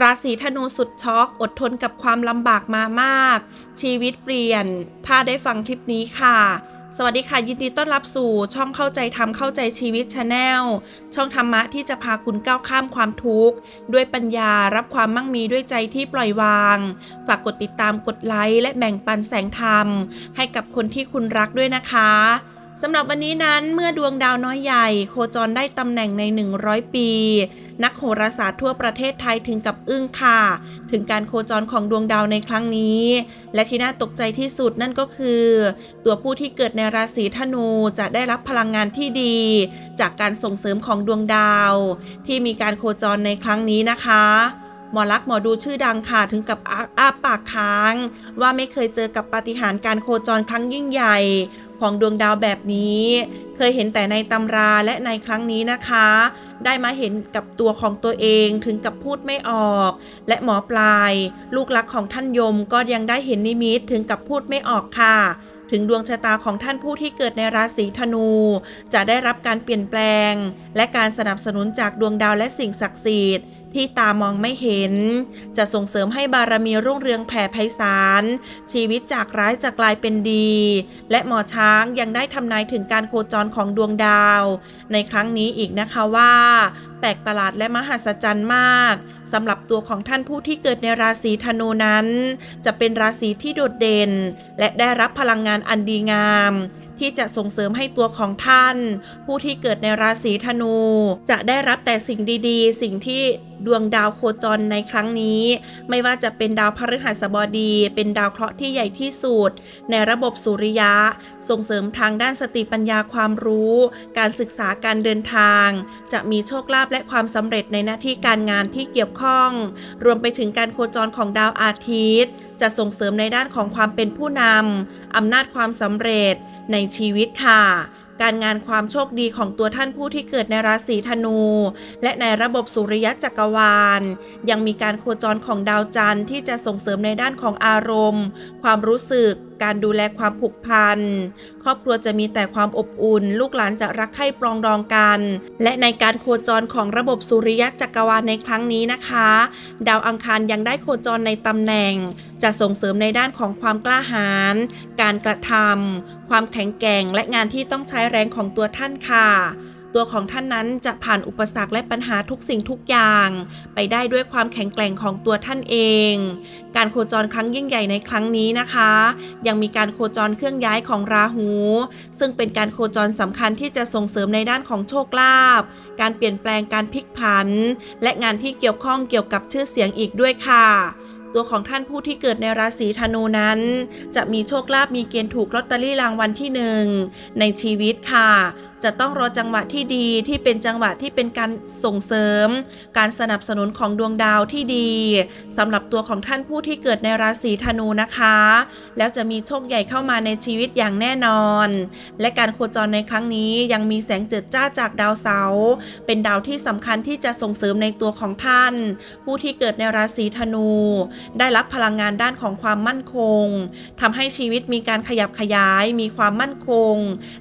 ราศีธนูสุดช็อก อดทนกับความลำบากมามาก ชีวิตเปลี่ยน ถ้าได้ฟังคลิปนี้ค่ะ สวัสดีค่ะ ยินดีต้อนรับสู่ช่องเข้าใจทำเข้าใจชีวิตชาแนลช่องธรรมะที่จะพาคุณก้าวข้ามความทุกข์ ด้วยปัญญารับความมั่งมีด้วยใจที่ปล่อยวาง ฝากกดติดตามกดไลค์และแบ่งปันแสงธรรม ให้กับคนที่คุณรักด้วยนะคะ สำหรับวันนี้นั้นเมื่อดวงดาวน้อยใหญ่ โคจรได้ตำแหน่งใน 100 ปี นักโหราศาสตร์ทั่วประเทศไทยถึงกับอึ้งค่ะ ถึงการโคจรของดวงดาวในครั้งนี้ และที่น่าตกใจที่สุดนั่นก็คือ ตัวผู้ที่เกิดในราศีธนูจะได้รับพลังงานที่ดี จากการส่งเสริมของดวงดาว ที่มีการโคจรในครั้งนี้นะคะหมอลักษ์หมอดูชื่อดังค่ะถึงกับอ้าอ้าปากค้าง ว่าไม่เคยเจอกับปาฏิหาริย์การโคจรครั้งยิ่งใหญ่ ของดวงดาวแบบนี้ เคยเห็นแต่ในตำราและในครั้งนี้นะคะ ได้มาเห็นกับตัวของตัวเองถึงกับพูดไม่ออก และหมอปลาย ลูกรักของท่านยมก็ยังได้เห็นนิมิตถึงกับพูดไม่ออกค่ะถึงดวงชะตาของท่านผู้ที่เกิดในราศีธนู จะได้รับการเปลี่ยนแปลง และการสนับสนุนจากดวงดาวและสิ่งศักดิ์สิทธิ์ ที่ตามองไม่เห็น จะส่งเสริมให้บารมีรุ่งเรืองแผ่ไพศาล ชีวิตจากร้ายจะกลายเป็นดี และหมอช้างยังได้ทำนายถึงการโคจรของดวงดาว ในครั้งนี้อีกนะคะว่า แปลกประหลาดและมหัศจรรย์มากสำหรับตัวของท่านผู้ที่เกิดในราศีธนูนั้น จะเป็นราศีที่โดดเด่น และได้รับพลังงานอันดีงาม ที่จะส่งเสริมให้ตัวของท่าน ผู้ที่เกิดในราศีธนู จะได้รับแต่สิ่งดีๆ สิ่งที่ดวงดาวโคจรในครั้งนี้ ไม่ว่าจะเป็นดาวพฤหัสบดี เป็นดาวเคราะห์ที่ใหญ่ที่สุด ในระบบสุริยะ ส่งเสริมทางด้านสติปัญญาความรู้ การศึกษาการเดินทาง จะมีโชคลาภและความสำเร็จในหน้าที่การงานที่เกี่ยวข้อง รวมไปถึงการโคจรของดาวอาทิตย์ จะส่งเสริมในด้านของความเป็นผู้นำอำนาจความสำเร็จ ในชีวิตค่ะ การงานความโชคดีของตัวท่านผู้ที่เกิดในราศีธนู และในระบบสุริยะจักรวาล ยังมีการโคจรของดาวจันทร์ที่จะส่งเสริมในด้านของอารมณ์ ความรู้สึก การดูแลความผูกพัน ครอบครัวจะมีแต่ความอบอุ่น ลูกหลานจะรักใคร่ปรองดองกัน และในการโคจรของระบบสุริยะจักรวาลในครั้งนี้นะคะ ดาวอังคารยังได้โคจรในตำแหน่ง จะส่งเสริมในด้านของความกล้าหาญการกระทำความแข็งแกร่งและงานที่ต้องใช้แรงของตัวท่านค่ะ ตัวของท่านนั้นจะผ่านอุปสรรคและปัญหาทุกสิ่งทุกอย่าง ไปได้ด้วยความแข็งแกร่งของตัวท่านเอง การโคจรครั้งยิ่งใหญ่ในครั้งนี้นะคะ ยังมีการโคจรเครื่องย้ายของราหู ซึ่งเป็นการโคจรสำคัญที่จะส่งเสริมในด้านของโชคลาภการเปลี่ยนแปลงการพลิกผัน และงานที่เกี่ยวข้องเกี่ยวกับชื่อเสียงอีกด้วยค่ะตัวของท่านผู้ที่เกิดในราศีธนูนั้น จะมีโชคลาภมีเกณฑ์ถูกลอตเตอรี่รางวัลที่หนึ่งในชีวิตค่ะ จะต้องรอจังหวะที่ดีที่เป็นจังหวะที่เป็นการส่งเสริม การสนับสนุนของดวงดาวที่ดีสำหรับตัวของท่านผู้ที่เกิดในราศีธนูนะคะ แล้วจะมีโชคใหญ่เข้ามาในชีวิตอย่างแน่นอน และการโคจรในครั้งนี้ยังมีแสงเจิดจ้าจากดาวเสาร์เป็นดาวที่สำคัญที่จะส่งเสริมในตัวของท่าน ผู้ที่เกิดในราศีธนู ได้รับพลังงานด้านของความมั่นคงทำให้ชีวิตมีการขยับขยาย มีความมั่นคง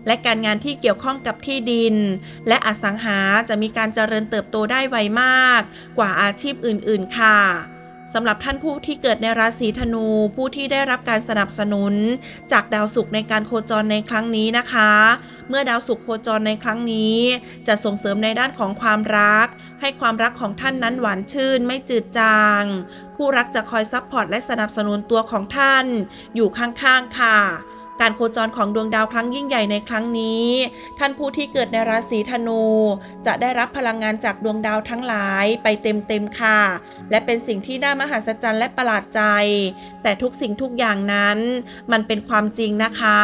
และการงานที่เกี่ยวข้องกับที่ดิน และอสังหาจะมีการเจริญเติบโตได้ไวมาก กว่าอาชีพอื่น ๆ ค่ะสำหรับท่านผู้ที่เกิดในราศีธนู ผู้ที่ได้รับการสนับสนุน จากดาวศุกร์ในการโคจรในครั้งนี้นะคะ เมื่อดาวศุกร์โคจรในครั้งนี้ จะส่งเสริมในด้านของความรัก ให้ความรักของท่านนั้นหวานชื่นไม่จืดจาง คู่รักจะคอยซัพพอร์ตและสนับสนุนตัวของท่าน อยู่ข้างๆค่ะ การโคจรของดวงดาวครั้งยิ่งใหญ่ในครั้งนี้ ท่านผู้ที่เกิดในราศีธนู จะได้รับพลังงานจากดวงดาวทั้งหลายไปเต็มๆค่ะ และเป็นสิ่งที่น่ามหัศจรรย์และประหลาดใจ แต่ทุกสิ่งทุกอย่างนั้น มันเป็นความจริงนะคะ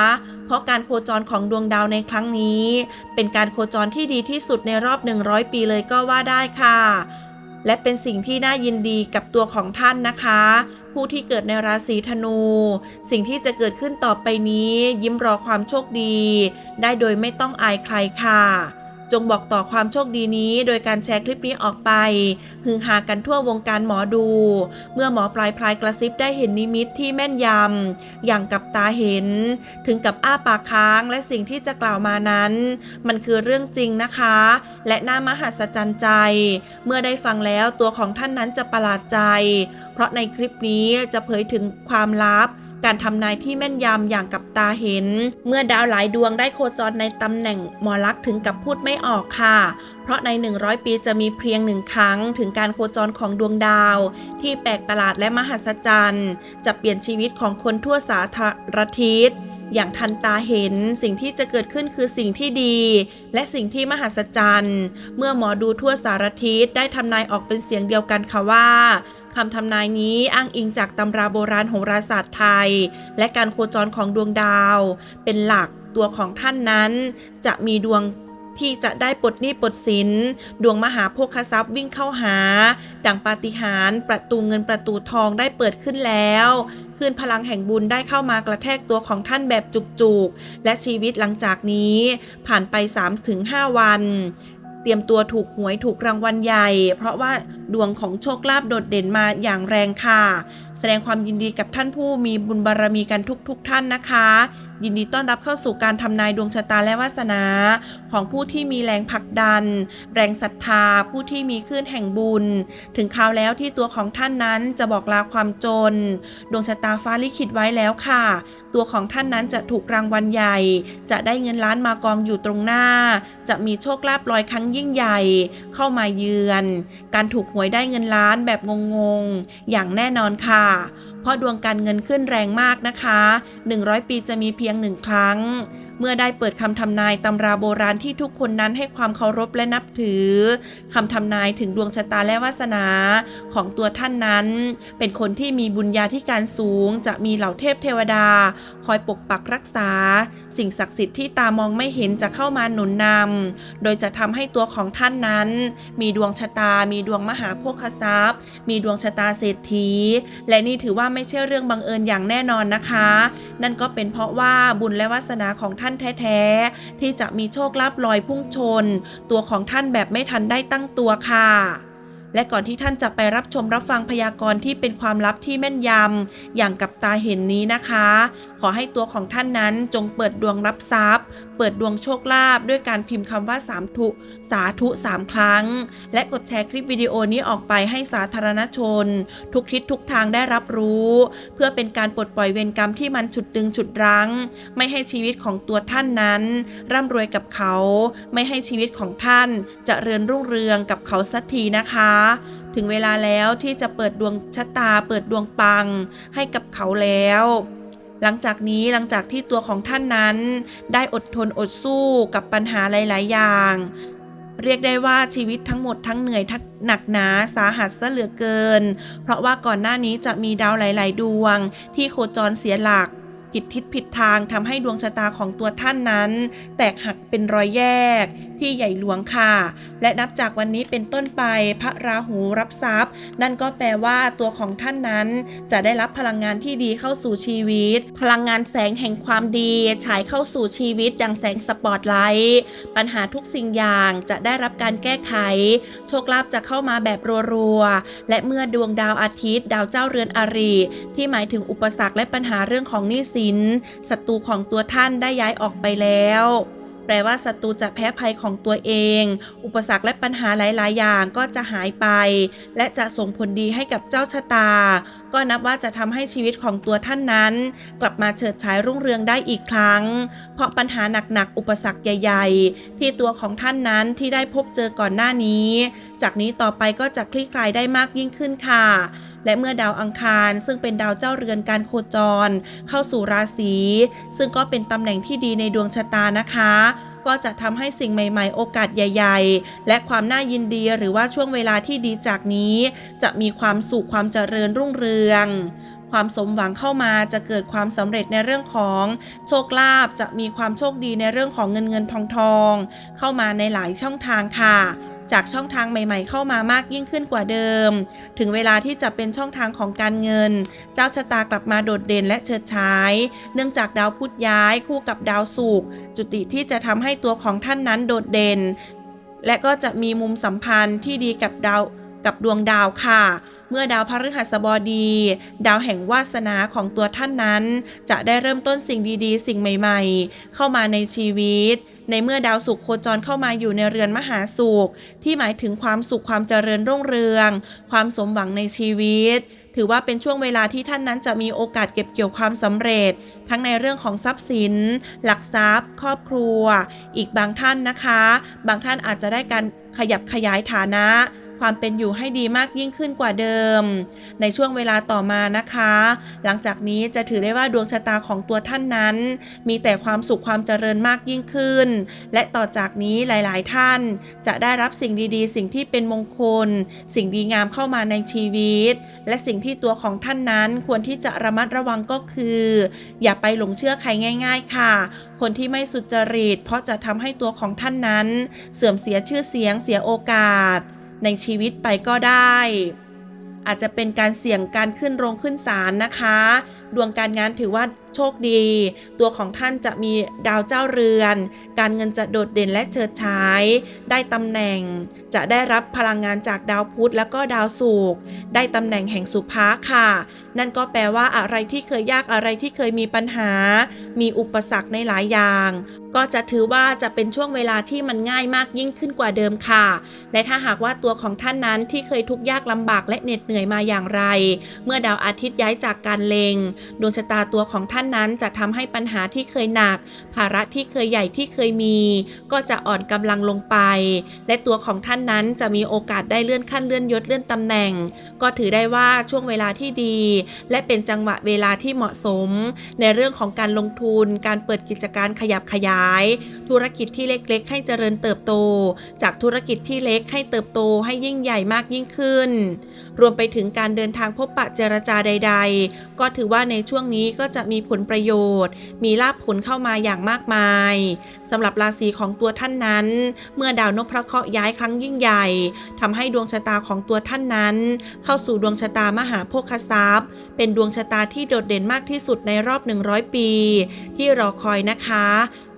เพราะการโคจรของดวงดาวในครั้งนี้ เป็นการโคจรที่ดีที่สุดในรอบ 100 ปีเลยก็ว่าได้ค่ะและเป็นสิ่งที่น่ายินดีกับตัวของท่านนะคะ ผู้ที่เกิดในราศีธนู สิ่งที่จะเกิดขึ้นต่อไปนี้ ยิ้มรอความโชคดี ได้โดยไม่ต้องอายใครค่ะ จงบอกต่อความโชคดีนี้ โดยการแชร์คลิปนี้ออกไป ฮือฮากันทั่ววงการหมอดู เมื่อหมอปลายพลายกระซิบได้เห็นนิมิตที่แม่นยำ อย่างกับตาเห็น ถึงกับอ้าปากค้างและสิ่งที่จะกล่าวมานั้น มันคือเรื่องจริงนะคะ และน่ามหัศจรรย์ใจ เมื่อได้ฟังแล้วตัวของท่านนั้นจะประหลาดใจ เพราะในคลิปนี้จะเผยถึงความลับ การทำนายที่แม่นยำอย่างกับตาเห็น เมื่อดาวหลายดวงได้โคจรในตำแหน่งหมอลักษ์ถึงกับพูดไม่ออกค่ะ เพราะใน 100 ปีจะมีเพียงหนึ่งครั้งถึงการโคจรของดวงดาว ที่แปลกประหลาดและมหัศจรรย์ จะเปลี่ยนชีวิตของคนทั่วสาธารทิศอย่างทันตาเห็นสิ่งที่จะเกิดขึ้นคือสิ่งที่ดี และสิ่งที่มหัศจรรย์ เมื่อหมอดูทั่วสารทิศได้ทำนายออกเป็นเสียงเดียวกันค่ะว่า คำทำนายนี้อ้างอิงจากตำราโบราณโหราศาสตร์ไทย และการโคจรของดวงดาว เป็นหลักตัวของท่านนั้น จะมีดวงที่จะได้ปลดหนี้ปลดสิน ดวงมหาโภคทรัพย์วิ่งเข้าหา ดังปาฏิหาริย์ประตูเงินประตูทองได้เปิดขึ้นแล้วคืนพลังแห่งบุญได้เข้ามากระแทกตัวของท่านแบบจุกๆ และชีวิตหลังจากนี้ผ่านไป 3-5 วัน ตรียมตัวถูกหวยถูกรางวัลใหญ่ เพราะว่าดวงของโชคลาภโดดเด่นมาอย่างแรงค่ะ แสดงความยินดีกับท่านผู้มีบุญบารรมีกันทุกๆทท่านนะคะ ยินดีต้อนรับเข้าสู่การทำนายดวงชะตาและวาสนา ของผู้ที่มีแรงผลักดัน แรงศรัทธา ผู้ที่มีคลื่นแห่งบุญ ถึงคราวแล้วที่ตัวของท่านนั้นจะบอกลาความจน ดวงชะตาฟ้าลิขิตไว้แล้วค่ะ ตัวของท่านนั้นจะถูกรางวัลใหญ่ จะได้เงินล้านมากองอยู่ตรงหน้า จะมีโชคลาภลอยครั้งยิ่งใหญ่ เข้ามาเยือน การถูกหวยได้เงินล้านแบบงงๆอย่างแน่นอนค่ะ ราะดวงการเงินขึ้นแรงมากนะคะ 100 ปีจะมีเพียงหนึ่งครั้ง เมื่อได้เปิดคำทำนายตำราโบราณที่ทุกคนนั้นให้ความเคารพและนับถือคำทำนายถึงดวงชะตาและวาสนาของตัวท่านนั้น เป็นคนที่มีบุญญาธิการสูง จะมีเหล่าเทพเทวดา คอยปกปักรักษา สิ่งศักดิ์สิทธิ์ที่ตามองไม่เห็นจะเข้ามาหนุนนำโดยจะทำให้ตัวของท่านนั้น มีดวงชะตา มีดวงมหาโภคทรัพย์ มีดวงชะตาเศรษฐี และนี่ถือว่าไม่ใช่เรื่องบังเอิญอย่างแน่นอนนะคะ นั่นก็เป็นเพราะว่าบุญและวาสนาของท่านานแท้ๆ ที่จะมีโชคลาภลอยพุ่งชน ตัวของท่านแบบไม่ทันได้ตั้งตัวค่ะและก่อนที่ท่านจะไปรับชมรับฟังพยากรณ์ที่เป็นความลับที่แม่นยำอย่างกับตาเห็นนี้นะคะ ขอให้ตัวของท่านนั้นจงเปิดดวงรับทรัพย์ เปิดดวงโชคลาภด้วยการพิมพ์คำว่าสามทุสาธุสามครั้ง และกดแชร์คลิปวิดีโอนี้ออกไปให้สาธารณชน ทุกทิศทุกทางได้รับรู้ เพื่อเป็นการปลดปล่อยเวรกรรมที่มันฉุดดึงฉุดรั้ง ไม่ให้ชีวิตของตัวท่านนั้น ร่ำรวยกับเขา ไม่ให้ชีวิตของท่านจะเริญรุ่งเรืองกับเขาสักทีนะคะถึงเวลาแล้วที่จะเปิดดวงชะตาเปิดดวงปังให้กับเขาแล้ว หลังจากนี้หลังจากที่ตัวของท่านนั้น ได้อดทนอดสู้กับปัญหาหลาย ๆ อย่าง เรียกได้ว่าชีวิตทั้งหมดทั้งเหนื่อยทั้งหนักหนาสาหัสซะเหลือเกิน เพราะว่าก่อนหน้านี้จะมีดาวหลาย ๆ ดวง ที่โคจรเสียหลัก ผิดทิศผิดทางทำให้ดวงชะตาของตัวท่านนั้น แตกหักเป็นรอยแยกที่ใหญ่หลวงค่ะ และนับจากวันนี้เป็นต้นไปพระราหูรับทรัพย์ นั่นก็แปลว่าตัวของท่านนั้น จะได้รับพลังงานที่ดีเข้าสู่ชีวิต พลังงานแสงแห่งความดีฉายเข้าสู่ชีวิตอย่างแสงสปอตไลท์ปัญหาทุกสิ่งอย่างจะได้รับการแก้ไข โชคลาภจะเข้ามาแบบรัวๆและเมื่อดวงดาวอาทิตย์ ดาวเจ้าเรือนอารีที่หมายถึงอุปสรรคและปัญหาเรื่องของหนี้สินศัตรูของตัวท่านได้ย้ายออกไปแล้ว แปลว่าศัตรูจะแพ้ภัยของตัวเอง อุปสรรคและปัญหาหลาย ๆ อย่างก็จะหายไป และจะส่งผลดีให้กับเจ้าชะตา ก็นับว่าจะทำให้ชีวิตของตัวท่านนั้น กลับมาเฉิดฉายรุ่งเรืองได้อีกครั้ง เพราะปัญหาหนัก ๆ อุปสรรคใหญ่ ๆ ที่ตัวของท่านนั้นที่ได้พบเจอก่อนหน้านี้ จากนี้ต่อไปก็จะคลี่คลายได้มากยิ่งขึ้นค่ะ และเมื่อดาวอังคาร ซึ่งเป็นดาวเจ้าเรือนการโคจร เข้าสู่ราศีซึ่งก็เป็นตำแหน่งที่ดีในดวงชะตานะคะก็จะทำให้สิ่งใหม่ ๆ โอกาสใหญ่ ๆ และความน่ายินดีหรือว่าช่วงเวลาที่ดีจากนี้ จะมีความสุขความเจริญรุ่งเรือง ความสมหวังเข้ามาจะเกิดความสำเร็จในเรื่องของโชคลาภจะมีความโชคดีในเรื่องของเงินเงินทองทอง เข้ามาในหลายช่องทางค่ะ จากช่องทางใหม่ๆ เข้ามามากยิ่งขึ้นกว่าเดิม ถึงเวลาที่จะเป็นช่องทางของการเงิน เจ้าชะตากลับมาโดดเด่นและเฉิดฉาย เนื่องจากดาวพุธย้ายคู่กับดาวศุกร์จุติที่จะทำให้ตัวของท่านนั้นโดดเด่น และก็จะมีมุมสัมพันธ์ที่ดีกับดาวกับดวงดาวค่ะ เมื่อดาวพฤหัสบดี ดาวแห่งวาสนาของตัวท่านนั้น จะได้เริ่มต้นสิ่งดีๆ สิ่งใหม่ๆ เข้ามาในชีวิตในเมื่อดาวศุกร์โคจรเข้ามาอยู่ในเรือนมหาสุข ที่หมายถึงความสุขความเจริญรุ่งเรือง ความสมหวังในชีวิต ถือว่าเป็นช่วงเวลาที่ท่านนั้นจะมีโอกาสเก็บเกี่ยวความสำเร็จ ทั้งในเรื่องของทรัพย์สิน หลักทรัพย์ ครอบครัว อีกบางท่านนะคะ บางท่านอาจจะได้การขยับขยายฐานะ ความเป็นอยู่ให้ดีมากยิ่งขึ้นกว่าเดิม ในช่วงเวลาต่อมานะคะ หลังจากนี้จะถือได้ว่าดวงชะตาของตัวท่านนั้น มีแต่ความสุขความเจริญมากยิ่งขึ้น และต่อจากนี้หลาย ๆ ท่าน จะได้รับสิ่งดีๆ สิ่งที่เป็นมงคล สิ่งดีงามเข้ามาในชีวิต และสิ่งที่ตัวของท่านนั้นควรที่จะระมัดระวังก็คือ อย่าไปหลงเชื่อใครง่าย ๆ ค่ะคนที่ไม่สุจริต เพราะจะทำให้ตัวของท่านนั้น เสื่อมเสียชื่อเสียงเสียโอกาส ในชีวิตไปก็ได้ อาจจะเป็นการเสี่ยงการขึ้นโรงขึ้นศาลนะคะ ดวงการงานถือว่าโชคดี ตัวของท่านจะมีดาวเจ้าเรือน การเงินจะโดดเด่นและเฉิดฉาย ได้ตำแหน่ง จะได้รับพลังงานจากดาวพุธแล้วก็ดาวศุกร์ได้ตำแหน่งแห่งสุภาค่ะ นั่นก็แปลว่าอะไรที่เคยยากอะไรที่เคยมีปัญหา มีอุปสรรคในหลายอย่าง ก็จะถือว่าจะเป็นช่วงเวลาที่มันง่ายมากยิ่งขึ้นกว่าเดิมค่ะ และถ้าหากว่าตัวของท่านนั้นที่เคยทุกข์ยากลำบากและเหน็ดเหนื่อยมาอย่างไร เมื่อดาวอาทิตย์ย้ายจากการเลงดวงชะตาตัวของท่านนั้นจะทำให้ปัญหาที่เคยหนัก ภาระที่เคยใหญ่ที่เคยมี ก็จะอ่อนกำลังลงไป และตัวของท่านนั้นจะมีโอกาสได้เลื่อนขั้นเลื่อนยศเลื่อนตำแหน่ง ก็ถือได้ว่าช่วงเวลาที่ดีและเป็นจังหวะเวลาที่เหมาะสม ในเรื่องของการลงทุน การเปิดกิจการขยับขยาย ธุรกิจที่เล็กๆ ให้เจริญเติบโต จากธุรกิจที่เล็กให้เติบโตให้ยิ่งใหญ่มากยิ่งขึ้น รวมไปถึงการเดินทางพบปะเจรจาใด ๆ ก็ถือว่าในช่วงนี้ก็จะมีผลประโยชน์ มีลาภผลเข้ามาอย่างมากมายสำหรับราศีของตัวท่านนั้น เมื่อดาวนพเคราะห์ย้ายครั้งยิ่งใหญ่ทำให้ดวงชะตาของตัวท่านนั้น เข้าสู่ดวงชะตามหาโภคทรัพย์ เป็นดวงชะตาที่โดดเด่นมากที่สุดในรอบ 100 ปี ที่รอคอยนะคะ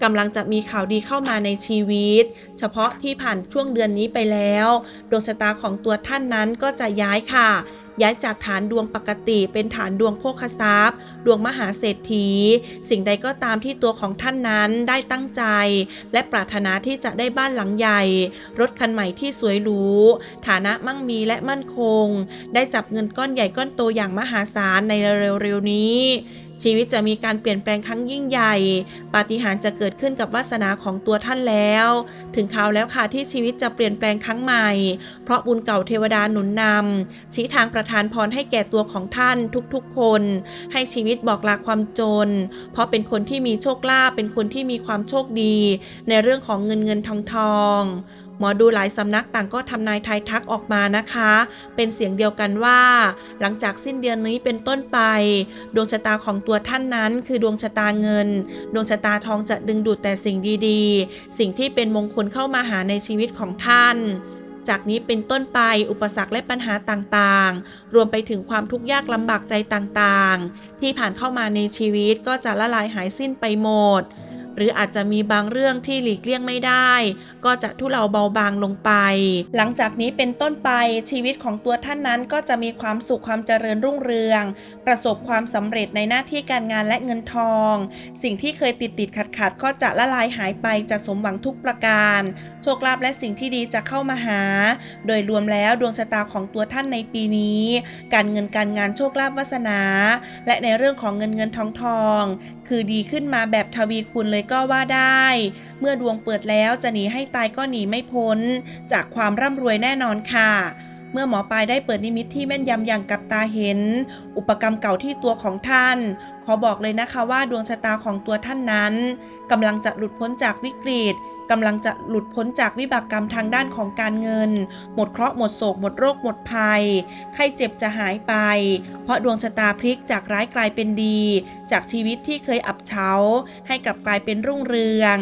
กำลังจะมีข่าวดีเข้ามาในชีวิต เฉพาะที่ผ่านช่วงเดือนนี้ไปแล้ว ดวงชะตาของตัวท่านนั้นก็จะย้ายค่ะ ย้ายจากฐานดวงปกติเป็นฐานดวงโภคทรัพย์ดวงมหาเศรษฐี สิ่งใดก็ตามที่ตัวของท่านนั้นได้ตั้งใจ และปรารถนาที่จะได้บ้านหลังใหญ่ รถคันใหม่ที่สวยหรู ฐานะมั่งมีและมั่นคง ได้จับเงินก้อนใหญ่ก้อนโตอย่างมหาศาลในเร็วๆนี้ชีวิตจะมีการเปลี่ยนแปลงครั้งยิ่งใหญ่ ปาฏิหาริย์จะเกิดขึ้นกับวาสนาของตัวท่านแล้ว ถึงคราวแล้วค่ะที่ชีวิตจะเปลี่ยนแปลงครั้งใหม่ เพราะบุญเก่าเทวดาหนุนนำชี้ทางประทานพรให้แก่ตัวของท่านทุกๆคน ให้ชีวิตบอกลาความจน เพราะเป็นคนที่มีโชคลาภเป็นคนที่มีความโชคดี ในเรื่องของเงินเงินทองทองหมอดูหลายสำนักต่างก็ทำนายทายทักออกมานะคะ เป็นเสียงเดียวกันว่า หลังจากสิ้นเดือนนี้เป็นต้นไป ดวงชะตาของตัวท่านนั้น คือดวงชะตาเงิน ดวงชะตาทองจะดึงดูดแต่สิ่งดีๆ สิ่งที่เป็นมงคลเข้ามาหาในชีวิตของท่าน จากนี้เป็นต้นไปอุปสรรคและปัญหาต่างๆ รวมไปถึงความทุกข์ยากลำบากใจต่างๆ ที่ผ่านเข้ามาในชีวิตก็จะละลายหายสิ้นไปหมด หรืออาจจะมีบางเรื่องที่หลีกเลี่ยงไม่ได้ ก็จะทุเลาเบาบางลงไป หลังจากนี้เป็นต้นไปชีวิตของตัวท่านนั้นก็จะมีความสุขความเจริญรุ่งเรือง ประสบความสำเร็จในหน้าที่การงานและเงินทอง สิ่งที่เคยติดติดขัดขัดก็จะละลายหายไปจะสมหวังทุกประการ โชคลาภและสิ่งที่ดีจะเข้ามาหา โดยรวมแล้วดวงชะตาของตัวท่านในปีนี้ การเงินการงานโชคลาภวาสนา และในเรื่องของเงินเงินทองทอง คือดีขึ้นมาแบบทวีคูณเลยก็ว่าได้ เมื่อดวงเปิดแล้วจะหนีให้ตายก็หนีไม่พ้น จากความร่ำรวยแน่นอนค่ะ เมื่อหมอปลายได้เปิดนิมิตที่แม่นยำอย่างกับตาเห็น อุปกรรมเก่าที่ตัวของท่าน ขอบอกเลยนะคะว่าดวงชะตาของตัวท่านนั้นกำลังจะหลุดพ้นจากวิกฤต กำลังจะหลุดพ้นจากวิบากกรรมทางด้านของการเงิน หมดเคราะห์หมดโศกหมดโรคหมดภัย ไข้เจ็บจะหายไป เพราะดวงชะตาพลิกจากร้ายกลายเป็นดี จากชีวิตที่เคยอับเฉาให้กลับกลายเป็นรุ่งเรือง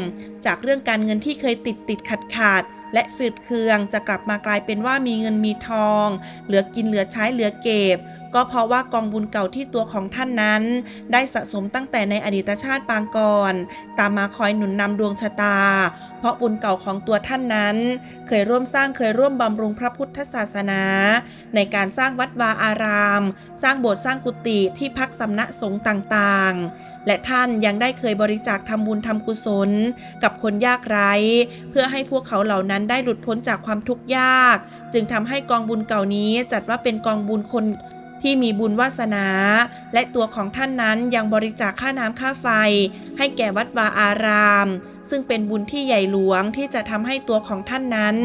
จากเรื่องการเงินที่เคยติดติดขัดขัดและฝืดเคืองจะกลับมากลายเป็นว่ามีเงินมีทอง เหลือกินเหลือใช้เหลือเก็บ ก็เพราะว่ากองบุญเก่าที่ตัวของท่านนั้น ได้สะสมตั้งแต่ในอดีตชาติปางก่อน ตามมาคอยหนุนนำดวงชะตา เพราะบุญเก่าของตัวท่านนั้น เคยร่วมสร้างเคยร่วมบำรุงพระพุทธศาสนา ในการสร้างวัดวาอาราม สร้างโบสถ์สร้างกุฏิที่พักสำนักสงฆ์ต่างๆ และท่านยังได้เคยบริจาคทำบุญทำกุศล กับคนยากไร้ เพื่อให้พวกเขาเหล่านั้นได้หลุดพ้นจากความทุกข์ยาก จึงทำให้กองบุญเก่านี้จัดว่าเป็นกองบุญคนที่มีบุญวาสนา และตัวของท่านนั้นยังบริจาคค่าน้ำค่าไฟ ให้แก่วัดวาอาราม ซึ่งเป็นบุญที่ใหญ่หลวงที่จะทำให้ตัวของท่านนั้น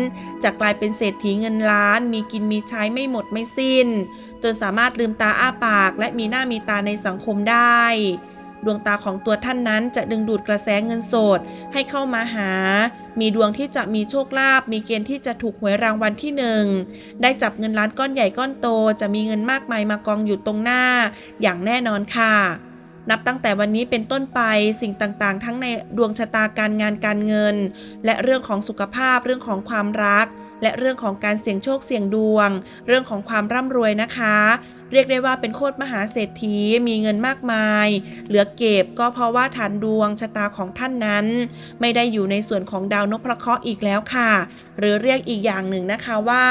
จะกลายเป็นเศรษฐีเงินล้าน มีกินมีใช้ไม่หมดไม่สิ้น จนสามารถลืมตาอ้าปาก และมีหน้ามีตาในสังคมได้ ดวงตาของตัวท่านนั้นจะดึงดูดกระแสเงินสดให้เข้ามาหา มีดวงที่จะมีโชคลาภมีเกณฑ์ที่จะถูกหวยรางวัลที่หนึ่งได้จับเงินล้านก้อนใหญ่ก้อนโต จะมีเงินมากมายมากองอยู่ตรงหน้า อย่างแน่นอนค่ะ นับตั้งแต่วันนี้เป็นต้นไปสิ่งต่างๆ ทั้งในดวงชะตาการงานการเงิน และเรื่องของสุขภาพเรื่องของความรัก และเรื่องของการเสี่ยงโชคเสี่ยงดวง เรื่องของความร่ำรวยนะคะ เรียกได้ว่าเป็นโคตรมหาเศรษฐีมีเงินมากมาย เหลือเก็บก็เพราะว่าฐานดวงชะตาของท่านนั้น ไม่ได้อยู่ในส่วนของดาวนพเคราะห์อีกแล้วค่ะ หรือเรียกอีกอย่างหนึ่งนะคะว่า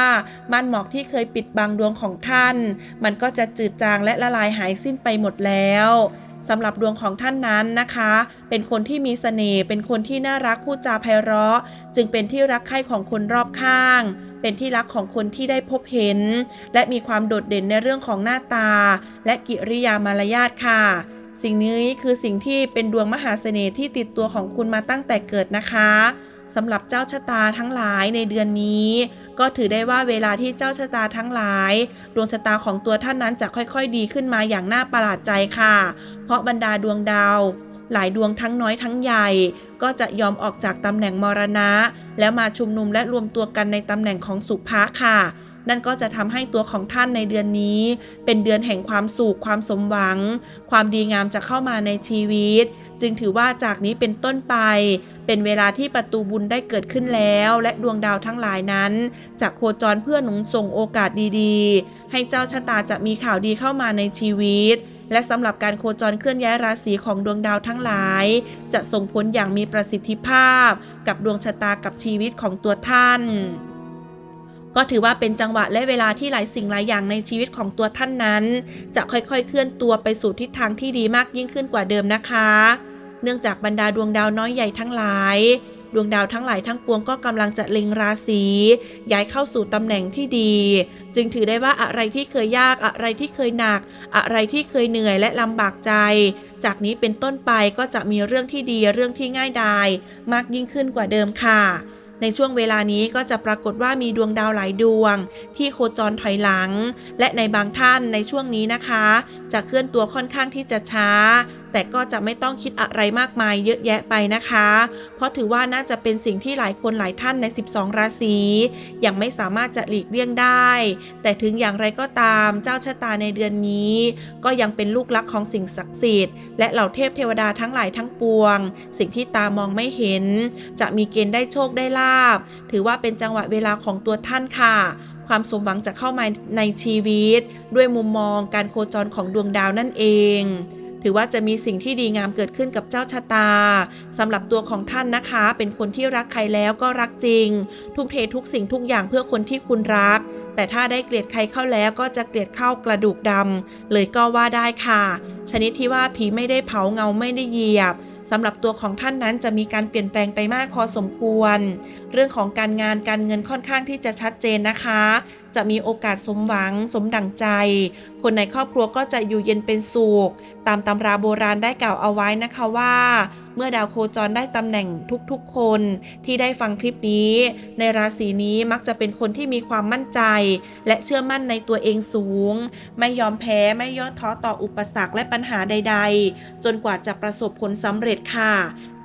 ม่านหมอกที่เคยปิดบังดวงของท่าน มันก็จะจืดจางและละลายหายสิ้นไปหมดแล้ว สำหรับดวงของท่านนั้นนะคะ เป็นคนที่มีเสน่ห์เป็นคนที่น่ารักพูดจาไพเราะ จึงเป็นที่รักใคร่ของคนรอบข้าง เป็นที่รักของคนที่ได้พบเห็น และมีความโดดเด่นในเรื่องของหน้าตา และกิริยามารยาทค่ะ สิ่งนี้คือสิ่งที่เป็นดวงมหาเสน่ห์ที่ติดตัวของคุณมาตั้งแต่เกิดนะคะสำหรับเจ้าชะตาทั้งหลายในเดือนนี้ ก็ถือได้ว่าเวลาที่เจ้าชะตาทั้งหลาย ดวงชะตาของตัวท่านนั้นจะค่อยๆ ดีขึ้นมาอย่างน่าประหลาดใจค่ะ เพราะบรรดาดวงดาว หลายดวงทั้งน้อยทั้งใหญ่ ก็จะยอมออกจากตำแหน่งมรณะ แล้วมาชุมนุมและรวมตัวกันในตำแหน่งของสุภะค่ะนั่นก็จะทำให้ตัวของท่านในเดือนนี้ เป็นเดือนแห่งความสุขความสมหวัง ความดีงามจะเข้ามาในชีวิต จึงถือว่าจากนี้เป็นต้นไป เป็นเวลาที่ประตูบุญได้เกิดขึ้นแล้ว และดวงดาวทั้งหลายนั้นจะโคจรเพื่อหนุนส่งโอกาสดีๆ ให้เจ้าชะตาจะมีข่าวดีเข้ามาในชีวิต และสำหรับการโคจรเคลื่อนย้ายราศีของดวงดาวทั้งหลาย จะส่งผลอย่างมีประสิทธิภาพ กับดวงชะตากับชีวิตของตัวท่านก็ถือว่าเป็นจังหวะและเวลาที่หลายสิ่งหลายอย่างในชีวิตของตัวท่านนั้น จะค่อยๆเคลื่อนตัวไปสู่ทิศทางที่ดีมากยิ่งขึ้นกว่าเดิมนะคะ เนื่องจากบรรดาดวงดาวน้อยใหญ่ทั้งหลาย ดวงดาวทั้งหลายทั้งปวงก็กำลังจะเล็งราศีย้ายเข้าสู่ตำแหน่งที่ดี จึงถือได้ว่าอะไรที่เคยยากอะไรที่เคยหนัก อะไรที่เคยเหนื่อยและลำบากใจ จากนี้เป็นต้นไปก็จะมีเรื่องที่ดีเรื่องที่ง่ายดายมากยิ่งขึ้นกว่าเดิมค่ะในช่วงเวลานี้ก็จะปรากฏว่ามีดวงดาวหลายดวง ที่โคจรถอยหลัง และในบางท่านในช่วงนี้นะคะ จะเคลื่อนตัวค่อนข้างที่จะช้า แต่ก็จะไม่ต้องคิดอะไรมากมายเยอะแยะไปนะคะ เพราะถือว่าน่าจะเป็นสิ่งที่หลายคนหลายท่านใน 12 ราศียังไม่สามารถจะหลีกเลี่ยงได้ แต่ถึงอย่างไรก็ตามเจ้าชะตาในเดือนนี้ ก็ยังเป็นลูกรักของสิ่งศักดิ์สิทธิ์และเหล่าเทพเทวดาทั้งหลายทั้งปวง สิ่งที่ตามองไม่เห็น จะมีเกณฑ์ได้โชคได้ลาบ ถือว่าเป็นจังหวะเวลาของตัวท่านค่ะความสมหวังจะเข้ามาในชีวิต ด้วยมุมมองการโคจรของดวงดาวนั่นเอง ถือว่าจะมีสิ่งที่ดีงามเกิดขึ้นกับเจ้าชะตาสำหรับตัวของท่านนะคะ เป็นคนที่รักใครแล้วก็รักจริง ทุ่มเททุกสิ่งทุกอย่างเพื่อคนที่คุณรัก แต่ถ้าได้เกลียดใครเข้าแล้วก็จะเกลียดเข้ากระดูกดำเลยก็ว่าได้ค่ะ ชนิดที่ว่าผีไม่ได้เผาเงาไม่ได้เหยียบ สำหรับตัวของท่านนั้นจะมีการเปลี่ยนแปลงไปมากพอสมควร เรื่องของการงานการเงินค่อนข้างที่จะชัดเจนนะคะ จะมีโอกาสสมหวังสมดังใจ คนในครอบครัวก็จะอยู่เย็นเป็นสุขตามตำราโบราณได้กล่าวเอาไว้นะคะว่า เมื่อดาวโคจรได้ตำแหน่งทุกๆ คนที่ได้ฟังคลิปนี้ ในราศีนี้มักจะเป็นคนที่มีความมั่นใจ และเชื่อมั่นในตัวเองสูง ไม่ยอมแพ้ไม่ย่อท้อต่ออุปสรรคและปัญหาใด ๆ จนกว่าจะประสบผลสำเร็จค่ะ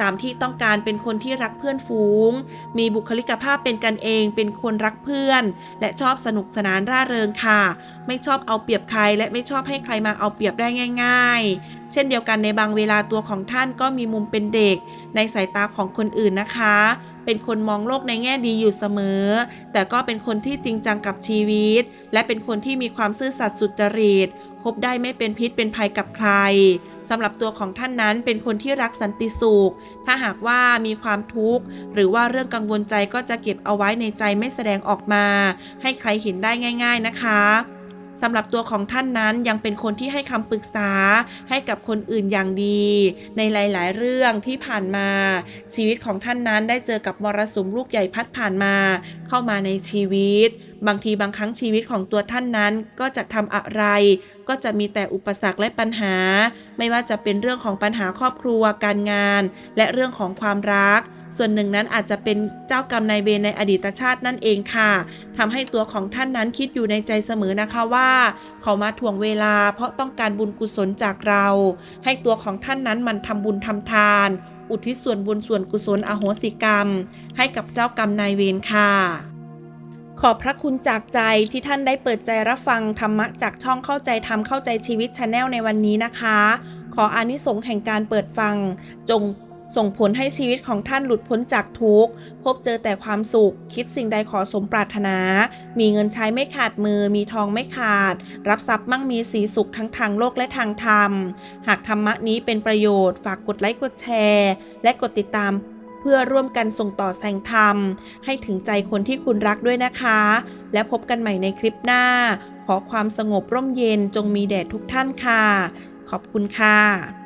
ตามที่ต้องการเป็นคนที่รักเพื่อนฝูง มีบุคลิกภาพเป็นกันเอง เป็นคนรักเพื่อน และชอบสนุกสนานร่าเริงค่ะ ไม่ชอบเอาเปรียบใคร และไม่ชอบให้ใครมาเอาเปรียบได้ง่าย ๆ เช่นเดียวกันในบางเวลาตัวของท่านก็มีมุมเป็นเด็ก ในสายตาของคนอื่นนะคะ เป็นคนมองโลกในแง่ดีอยู่เสมอ แต่ก็เป็นคนที่จริงจังกับชีวิต และเป็นคนที่มีความซื่อสัตย์สุจริตคบได้ไม่เป็นพิษเป็นภัยกับใครสำหรับตัวของท่านนั้นเป็นคนที่รักสันติสุข ถ้าหากว่ามีความทุกข์ หรือว่าเรื่องกังวลใจก็จะเก็บเอาไว้ในใจไม่แสดงออกมา ให้ใครเห็นได้ง่าย ๆนะคะ สำหรับตัวของท่านนั้นยังเป็นคนที่ให้คำปรึกษาให้กับคนอื่นอย่างดี ในหลาย ๆ เรื่องที่ผ่านมา ชีวิตของท่านนั้นได้เจอกับมรสุมลูกใหญ่พัดผ่านมาเข้ามาในชีวิต บางทีบางครั้งชีวิตของตัวท่านนั้นก็จะทำอะไร ก็จะมีแต่อุปสรรคและปัญหา ไม่ว่าจะเป็นเรื่องของปัญหาครอบครัวการงาน และเรื่องของความรัก ส่วนหนึ่งนั้นอาจจะเป็นเจ้ากรรมนายเวรในอดีตชาตินั่นเองค่ะทำให้ตัวของท่านนั้นคิดอยู่ในใจเสมอนะคะว่า เขามาถ่วงเวลาเพราะต้องการบุญกุศลจากเรา ให้ตัวของท่านนั้นมันทำบุญทำทาน อุทิศส่วนบุญส่วนกุศลอโหสิกรรม ให้กับเจ้ากรรมนายเวรค่ะ ขอบพระคุณจากใจที่ท่านได้เปิดใจรับฟังธรรมะจากช่องเข้าใจธรรมเข้าใจชีวิตชาแนลในวันนี้นะคะ ขออานิสงส์แห่งการเปิดฟัง จง ส่งผลให้ชีวิตของท่านหลุดพ้นจากทุกข์ พบเจอแต่ความสุข คิดสิ่งใดขอสมปรารถนา มีเงินใช้ไม่ขาดมือ มีทองไม่ขาด รับทรัพย์มั่งมีสีสุขทั้งทางโลกและทางธรรม หากธรรมะนี้เป็นประโยชน์ ฝากกดไลค์ กดแชร์ และกดติดตาม เพื่อร่วมกันส่งต่อแสงธรรม ให้ถึงใจคนที่คุณรักด้วยนะคะ และพบกันใหม่ในคลิปหน้า ขอความสงบร่มเย็นจงมีแด่ทุกท่านค่ะ ขอบคุณค่ะ